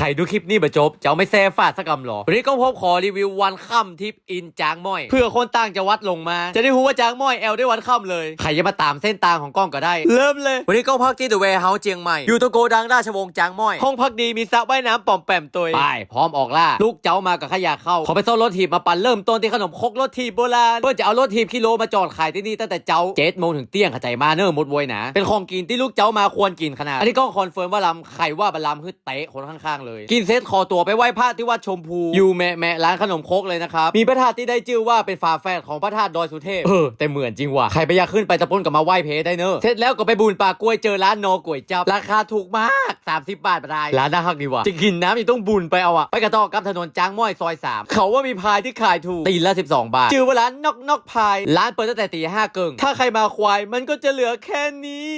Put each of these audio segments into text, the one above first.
ใครดูคลิปนี้บะจบเจ้าไม่แซ่ฟาดสักกำหรอ วันนี้ก็พบขอรีวิววันค่ำทิปอินจางม้อย เพื่อคนต่างจังหวัดลงมา จะได้รู้ว่าจางม้อยแอลได้วันค่ำเลย ใครจะมาตามเส้นทางของกล้องก็ได้ เริ่มเลย วันนี้ก็พักที่เดอะเวร์เฮาส์เจียงใหม่ อยู่ตรงโกดังราชวงศ์จางม้อย ห้องพักดีมีสระว่ายน้ำป่อมแปมตัวไปพร้อมออกล่า ลูกเจ้ามากับขยะเข้า ขอไปซ่อนรถถีบมาปั่นเริ่มต้นที่ขนมครกรถถีบโบราณเพื่อจะเอารถถีบกิโลมาจอดขายที่นี่ตั้งแต่เจ้าเจ็ดโมงถึงเที่ยงเข้าใจมาเนอร์หมดโวยนะ เป็นของกินที่ลูกเจ้ามาควรกินขนาด อันนี้ก็คอนเฟิร์มว่าลำใครว่าบัลลำคือเตะคนข้างๆเลยกินเซตคอตัวไปไหว้พระที่วัดชมพูอยู่แม่แม่ร้านขนมครกเลยนะครับมีพระธาตุที่ได้ชื่อว่าเป็นฝาแฝดของพระธาตุดอยสุเทพเออแต่เหมือนจริงว่ะใครไปอยากขึ้นไปตะปนกับมาไหว้เพได้เนอะเสร็จแล้วก็ไปบูนปากกล้วยเจอร้านนอกล้วยจับราคาถูกมาก 30 บาทได้ร้านน่าฮักดีว่ะจะกินน้ำยังต้องบุญไปเอาอะไปกระต่อกับถนนจางม้อยซอย3เขาว่ามีพายที่ขายถูกตีนละ 12 บาทชื่อว่าร้านนอกนอกพาย ร้านเปิดตั้งแต่ตีห้าเกิงถ้าใครมาควายมันก็จะเหลือแค่นี้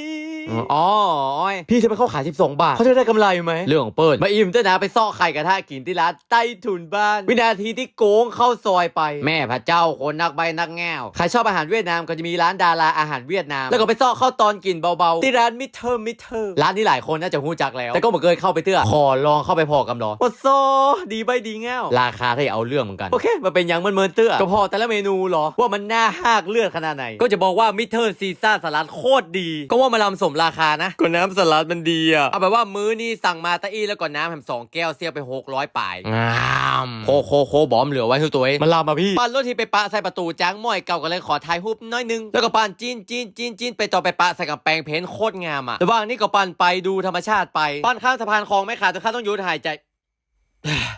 อ๋ออ้อยพี่จะไปเข้าขาย 12 บาทเขาจะได้กำไรไหมเรื่องของเปิดมาอิ่มเจ้านะไปซ่อไข่กระทะกินที่ร้านใต้ถุนบ้าน วินาทีที่โกงเข้าซอยไป แม่พระเจ้าคนนักใบนักแง่วใครชอบอาหารเวียดนามก็จะมีร้านดาราอาหารเวียดนาม แล้วก็ไปซ่อเข้าตอนกินเบาๆที่ร้านมิเทอร์มิเทอร์ร้านนี้หลายคนน่าจะหู้จักแล้ว แต่ก็ไม่เคยเข้าไปเตื้อขอลองเข้าไปพอกำดอว่าโซดีใบดีแง่วราคาที่เอาเรื่องเหมือนกันโอเคมันเป็นยังมันเมินเตื้อก็พอแต่ละเมนูเหรอว่ามันน่าหากเลือดขนาดไหนก็จะบอกว่ามิเทอร์ซีซ่าสลัดโคตรดี ก็ว่ามาลำสมราคานะก็น้ำสลัดมันดีอะเอาแบบว่ามื้อนี้สั่งมาตะอี้แล้วก็น้ำแถมสองแก้วเสียไป600ป่ายงามโคโคโคบอมเหลือไว้ทุกตัวเองมันลามมาพี่ปั้นรถที่ไปปะใส่ประตูจ้างม้อยเก่าก็เลยขอถ่ายรูปน้อยนึง แล้วก็ปั้นจีนจีนจีนจีนไปต่อไปปะใส่กับแปรงเพ้นท์โคตรงามอะระหว่างนี้ก็ปั้นไปดูธรรมชาติไปปั้นข้ามสะพานคลองไม่ขาดจนข้าต้องหยุดหายใจ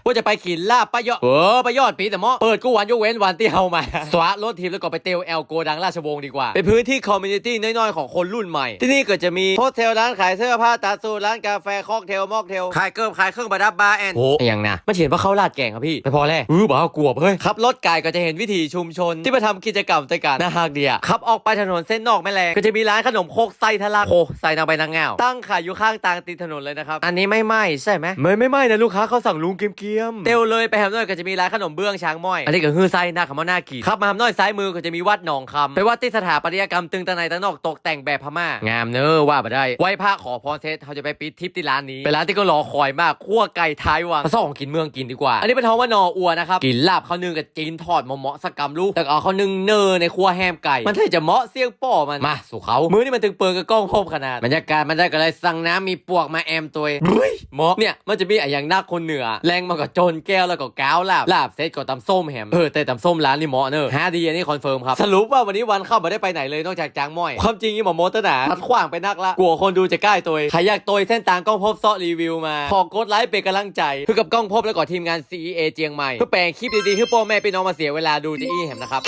ว่าจะไปกินลาบปะยอดเออปะยอดปีแต่หมอเปิดกูวันยกเว้นวันที่เฮามาสวะรถทีมแล้วก็ไปเตลแอลโกดังราชวงศ์ดีกว่า เป็นพื้นที่คอมมูนิตี้น้อยๆ ของคนรุ่นใหม่ ที่นี่ก็จะมีโฮเทลร้านขายเสื้อผ้าตัดสูทร้านกาแฟค็อกเทลมอกเทลขายเกิบขายเครื่องประดับบาร์แอนโอ้ยังนะมันเห็นว่าเขาลาดแกงครับพี่ ไปพอแล้วอือบ้ากลัวเฮ้ยขับรถไกลก็จะเห็นวิถีชุมชน ที่มาทำกิจกรรมด้วยกันน่าฮักเดียขับออกไปถนนเส้นนอกแม่แรงก็จะมีร้านขนมโคกไส้ทะลักโคไส้นางไปนางเงาตั้งขายอยู่ข้างทางติดถนนเลยนะครับอันนี้ไม่ไหม้ใช่ไหมไม่ไม่ไหม้นะลูกค้าเขาสั่งลุงเกียมๆเตลเลยไปแฮมน้อยก็จะมีร้านขนมเบื้องช้างม้อย อันนี้ก็คือไส้หน้าขมหน้ากีขับมาแฮมน้อยซ้ายมือก็จะมีวัดหนองคำไปนวัดที่สถาปัตยกรรมตึงตะในตะนอกตกแต่งแบบพม่า งามเนอะว่าไปได้ไหว้พระขอพรเทศเขาจะไปปิดทริปที่ร้านนี้เป็นร้านที่ก็รอคอยมากคั่วไก่ท้ายวังมาซ่องกินเมืองกินดีกว่า อันนี้เป็นท้องว่านออัวนะครับกินลาบข้าวนึ่งกับจีนทอดเหมาะๆสักกำลูกแต่ก็เอาข้าวนึ่งเนอในครัวแฮมไก่ มันเท่จะเหมาะเสี่ยงป่อมันมาสู่เขามื้อนี้มันตึงเปิงกับกล้องโฮมขนาดบรรยากาศมันได้ก็เลยสั่งน้ำมีปวกมาแอมตัวเฮ้ยเหมาะเนี่ยมันจะมีอะอย่างนักคนเหนือแรงมากับโจนแก้วแล้วก็ก้าวลาบลาบเซตก็ตำส้มแฮมเออแต่ตำส้มร้านนี่เหมาะเนอะฮาดีอันนี้คอนเฟิร์มครับสรุปว่าวันนี้วันเข้ามาได้ไปไหนเลยนอกจากจางม้อยความจริงยี่หมอโมเตอร์หนาทัดขว้างไปนักละกลัวคนดูจะใกล้ตัวใครอยากตัวเส้นทางกล้องพบเซาะรีวิวมาขอกดไลค์เป็นกำลังใจเพื่อกับกล้องพบแล้วก็ทีมงาน CEA เจียงใหม่เพื่อแปลงคลิปดีๆให้พ่อแม่พี่น้องมาเสียเวลาดูจะอี้แหมนะครับ